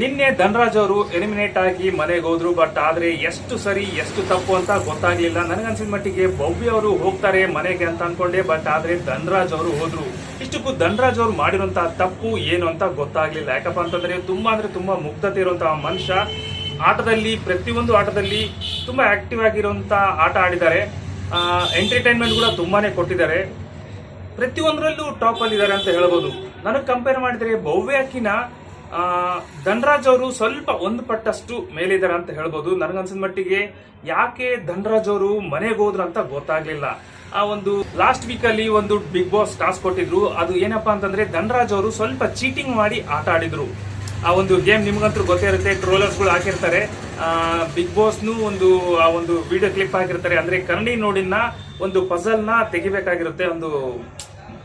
ನಿನ್ನೆ ಧನರಾಜ್ ಅವರು ಎಲಿಮಿನೇಟ್ ಆಗಿ ಮನೆಗೆ ಹೋದ್ರು ಬಟ್ ಆದ್ರೆ ಎಷ್ಟು ಸರಿ, ಎಷ್ಟು ತಪ್ಪು ಅಂತ ಗೊತ್ತಾಗ್ಲಿಲ್ಲ. ನನಗನ್ಸಿದ ಮಟ್ಟಿಗೆ ಭವ್ಯ ಅವರು ಹೋಗ್ತಾರೆ ಮನೆಗೆ ಅಂತ ಅನ್ಕೊಂಡೆ ಬಟ್ ಆದ್ರೆ ಧನರಾಜ್ ಅವರು ಹೋದ್ರು. ಇಷ್ಟಕ್ಕೂ ಧನರಾಜ್ ಅವರು ಮಾಡಿರುವಂತಹ ತಪ್ಪು ಏನು ಅಂತ ಗೊತ್ತಾಗ್ಲಿಲ್ಲ. ಯಾಕಪ್ಪ ಅಂತಂದ್ರೆ ತುಂಬಾ ಅಂದ್ರೆ ತುಂಬಾ ಮುಗ್ಧತೆ ಇರುವಂತಹ ಮನುಷ್ಯ ಆಟದಲ್ಲಿ, ಪ್ರತಿಯೊಂದು ಆಟದಲ್ಲಿ ತುಂಬಾ ಆಕ್ಟಿವ್ ಆಗಿರುವಂತ ಆಟ ಆಡಿದ್ದಾರೆ. ಎಂಟರ್ಟೈನ್ಮೆಂಟ್ ಕೂಡ ತುಂಬಾನೇ ಕೊಟ್ಟಿದ್ದಾರೆ. ಪ್ರತಿಯೊಂದರಲ್ಲೂ ಟಾಪ್ ಅಲ್ಲಿ ಇದ್ದಾರೆ ಅಂತ ಹೇಳ್ಬೋದು. ನನಗೆ ಕಂಪೇರ್ ಮಾಡಿದ್ರೆ ಭವ್ಯಕಿನ ಧನರಾಜ್ ಅವರು ಸ್ವಲ್ಪ ಒಂದು ಪಟ್ಟಷ್ಟು ಮೇಲಿದ್ದಾರೆ ಅಂತ ಹೇಳ್ಬೋದು. ನನಗನ್ಸಿದ ಮಟ್ಟಿಗೆ ಯಾಕೆ ಧನರಾಜ್ ಅವರು ಮನೆಗೆ ಹೋದ್ರು ಅಂತ ಗೊತ್ತಾಗ್ಲಿಲ್ಲ. ಆ ಒಂದು ಲಾಸ್ಟ್ ವೀಕ್ ಅಲ್ಲಿ ಒಂದು ಬಿಗ್ ಬಾಸ್ ಟಾಸ್ಕ್ ಕೊಟ್ಟಿದ್ರು. ಅದು ಏನಪ್ಪಾ ಅಂತಂದ್ರೆ ಧನರಾಜ್ ಅವರು ಸ್ವಲ್ಪ ಚೀಟಿಂಗ್ ಮಾಡಿ ಆಟ ಆಡಿದ್ರು. ಆ ಒಂದು ಗೇಮ್ ನಿಮ್ಗಂತೂ ಗೊತ್ತೇ ಇರುತ್ತೆ ಟ್ರೋಲರ್ಸ್ಗಳು ಹಾಕಿರ್ತಾರೆ. ಬಿಗ್ ಬಾಸ್ನು ಒಂದು, ಆ ಒಂದು ವಿಡಿಯೋ ಕ್ಲಿಪ್ ಹಾಕಿರ್ತಾರೆ. ಅಂದ್ರೆ ಕನ್ನಡಿ ನೋಡಿನ ಒಂದು ಪಜಲ್ನ ತೆಗಿಬೇಕಾಗಿರುತ್ತೆ. ಒಂದು,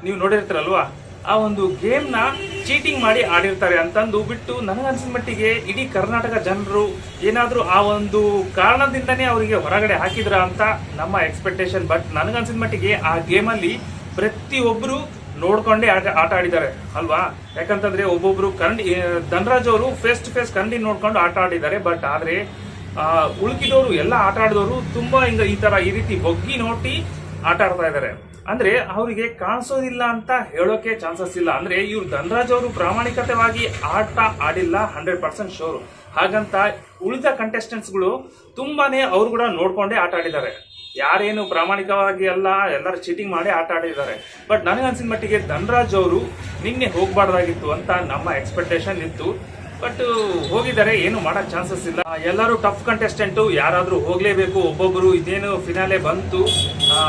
ನೀವು ನೋಡಿರ್ತೀರಲ್ವಾ? ಆ ಒಂದು ಗೇಮ್ನ ಚೀಟಿಂಗ್ ಮಾಡಿ ಆಡಿರ್ತಾರೆ ಅಂತಂದು ಬಿಟ್ಟು ನನಗನ್ಸಿದ ಮಟ್ಟಿಗೆ ಇಡೀ ಕರ್ನಾಟಕ ಜನರು ಏನಾದರೂ ಆ ಒಂದು ಕಾರಣದಿಂದನೇ ಅವರಿಗೆ ಹೊರಗಡೆ ಹಾಕಿದ್ರ ಅಂತ ನಮ್ಮ ಎಕ್ಸ್ಪೆಕ್ಟೇಷನ್ ಬಟ್ ನನಗನ್ಸಿದ ಮಟ್ಟಿಗೆ ಆ ಗೇಮ್ ಅಲ್ಲಿ ಪ್ರತಿಯೊಬ್ಬರು ನೋಡ್ಕೊಂಡೇ ಆಟ ಆಟ ಆಡಿದ್ದಾರೆ, ಅಲ್ವಾ? ಯಾಕಂತಂದ್ರೆ ಒಬ್ಬೊಬ್ರು ಕನ್ನಡಿ ಧನರಾಜ್ ಅವರು ಫೇಸ್ ಟು ಫೇಸ್ ಕನ್ನಡಿ ನೋಡ್ಕೊಂಡು ಆಟ ಆಡಿದ್ದಾರೆ. ಬಟ್ ಆದ್ರೆ ಉಳ್ಕಿದವರು, ಎಲ್ಲ ಆಟ ಆಡಿದವರು ತುಂಬಾ ಹಿಂಗ ಈ ತರ ಈ ರೀತಿ ಬೊಗ್ಗಿ ನೋಟಿ ಆಟ ಆಡ್ತಾ ಇದ್ದಾರೆ. ಅಂದ್ರೆ ಅವರಿಗೆ ಕಾಣಿಸೋದಿಲ್ಲ ಅಂತ ಹೇಳೋಕೆ ಚಾನ್ಸಸ್ ಇಲ್ಲ. ಅಂದ್ರೆ ಇವ್ರು ಧನರಾಜ್ ಅವರು ಪ್ರಾಮಾಣಿಕತೆವಾಗಿ ಆಟ ಆಡಿಲ್ಲ ಹಂಡ್ರೆಡ್ ಪರ್ಸೆಂಟ್ ಶೋರು ಹಾಗಂತ ಉಳಿದ ಕಂಟೆಸ್ಟೆಂಟ್ಸ್ಗಳು ತುಂಬಾನೇ ಅವ್ರು ಕೂಡ ನೋಡ್ಕೊಂಡೇ ಆಟ ಆಡಿದ್ದಾರೆ. ಯಾರೇನು ಪ್ರಾಮಾಣಿಕವಾಗಿ ಅಲ್ಲ, ಎಲ್ಲರೂ ಚೀಟಿಂಗ್ ಮಾಡಿ ಆಟ ಆಡಿದ್ದಾರೆ. ಬಟ್ ನನಗನ್ಸಿದ ಮಟ್ಟಿಗೆ ಧನರಾಜ್ ಅವರು ನಿನ್ನೆ ಹೋಗ್ಬಾರ್ದಾಗಿತ್ತು ಅಂತ ನಮ್ಮ ಎಕ್ಸ್ಪೆಕ್ಟೇಷನ್ ಇತ್ತು. ಬಟ್ ಹೋಗಿದ್ದಾರೆ, ಏನು ಮಾಡೋ ಚಾನ್ಸಸ್ ಇಲ್ಲ. ಎಲ್ಲರೂ ಟಫ್ ಕಂಟೆಸ್ಟೆಂಟ್ ಯಾರಾದರೂ ಹೋಗಲೇಬೇಕು. ಒಬ್ಬೊಬ್ಬರು ಇದೇನು ಫಿನಾಲೆ ಬಂತು.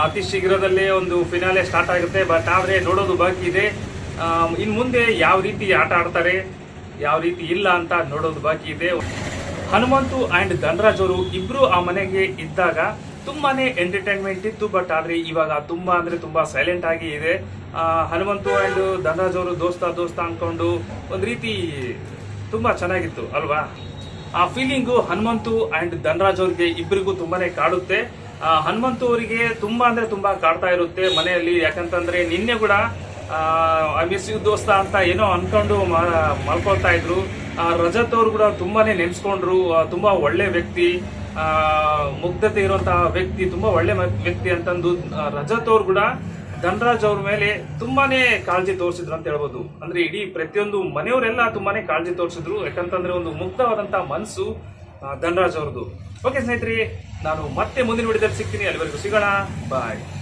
ಅತಿ ಶೀಘ್ರದಲ್ಲೇ ಒಂದು ಫಿನಾಲೆ ಸ್ಟಾರ್ಟ್ ಆಗುತ್ತೆ. ಬಟ್ ಆದರೆ ನೋಡೋದು ಬಾಕಿ ಇದೆ. ಇನ್ನು ಇನ್ ಮುಂದೆ ಯಾವ ರೀತಿ ಆಟ ಆಡ್ತಾರೆ, ಯಾವ ರೀತಿ ಇಲ್ಲ ಅಂತ ನೋಡೋದು ಬಾಕಿ ಇದೆ. ಹನುಮಂತು ಅಂಡ್ ಧನರಾಜ್ ಅವರು ಇಬ್ರು ಆ ಮನೆಗೆ ಇದ್ದಾಗ ತುಂಬಾನೇ ಎಂಟರ್ಟೈನ್ಮೆಂಟ್ ಇತ್ತು. ಬಟ್ ಆದರೆ ಇವಾಗ ತುಂಬಾ ಅಂದ್ರೆ ತುಂಬಾ ಸೈಲೆಂಟ್ ಆಗಿ ಇದೆ. ಹನುಮಂತು ಅಂಡ್ ಧನರಾಜ್ ಅವರು ದೋಸ್ತ ದೋಸ್ತ ಅನ್ಕೊಂಡು ಒಂದು ರೀತಿ ತುಂಬಾ ಚೆನ್ನಾಗಿತ್ತು ಅಲ್ವಾ? ಆ ಫೀಲಿಂಗು ಹನುಮಂತು ಅಂಡ್ ಧನರಾಜ್ ಅವ್ರಿಗೆ ಇಬ್ಬರಿಗೂ ತುಂಬಾನೇ ಕಾಡುತ್ತೆ. ಹನುಮಂತು ಅವರಿಗೆ ತುಂಬಾ ಅಂದ್ರೆ ತುಂಬಾ ಕಾಡ್ತಾ ಇರುತ್ತೆ ಮನೆಯಲ್ಲಿ. ಯಾಕಂತಂದ್ರೆ ನಿನ್ನೆ ಕೂಡ ಐ ಮಿಸ್ ಯು ದೋಸ್ತ ಅಂತ ಏನೋ ಅನ್ಕೊಂಡು ಮಲ್ಕೊಳ್ತಾ ಇದ್ರು. ಆ, ರಜತ್ ಅವರು ಕೂಡ ತುಂಬಾನೇ ನೆನ್ಸ್ಕೊಂಡ್ರು. ತುಂಬಾ ಒಳ್ಳೆ ವ್ಯಕ್ತಿ. ಆ, ಮುಗ್ಧತೆ ಇರುವಂತಹ ವ್ಯಕ್ತಿ ತುಂಬಾ ಒಳ್ಳೆ ವ್ಯಕ್ತಿ ಅಂತಂದು ರಜತ್ ಅವ್ರು ಕೂಡ ಧನರಾಜ್ ಅವ್ರ ಮೇಲೆ ತುಂಬಾನೇ ಕಾಳಜಿ ತೋರಿಸಿದ್ರು ಅಂತ ಹೇಳ್ಬೋದು. ಅಂದ್ರೆ ಇಡೀ ಪ್ರತಿಯೊಂದು ಮನೆಯವರೆಲ್ಲ ತುಂಬಾನೇ ಕಾಳಜಿ ತೋರಿಸಿದ್ರು. ಯಾಕಂತಂದ್ರೆ ಒಂದು ಮುಗ್ಧವಾದಂತಹ ಮನಸ್ಸು ಧನರಾಜ್ ಅವ್ರದ್ದು. ಓಕೆ ಸ್ನೇಹಿತರೆ, ನಾನು ಮತ್ತೆ ಮುಂದಿನ ವಿಡಿಯೋದಲ್ಲಿ ಸಿಗ್ತೀನಿ. ಅಲ್ಲಿವರೆಗೂ ಸಿಗೋಣ. ಬಾಯ್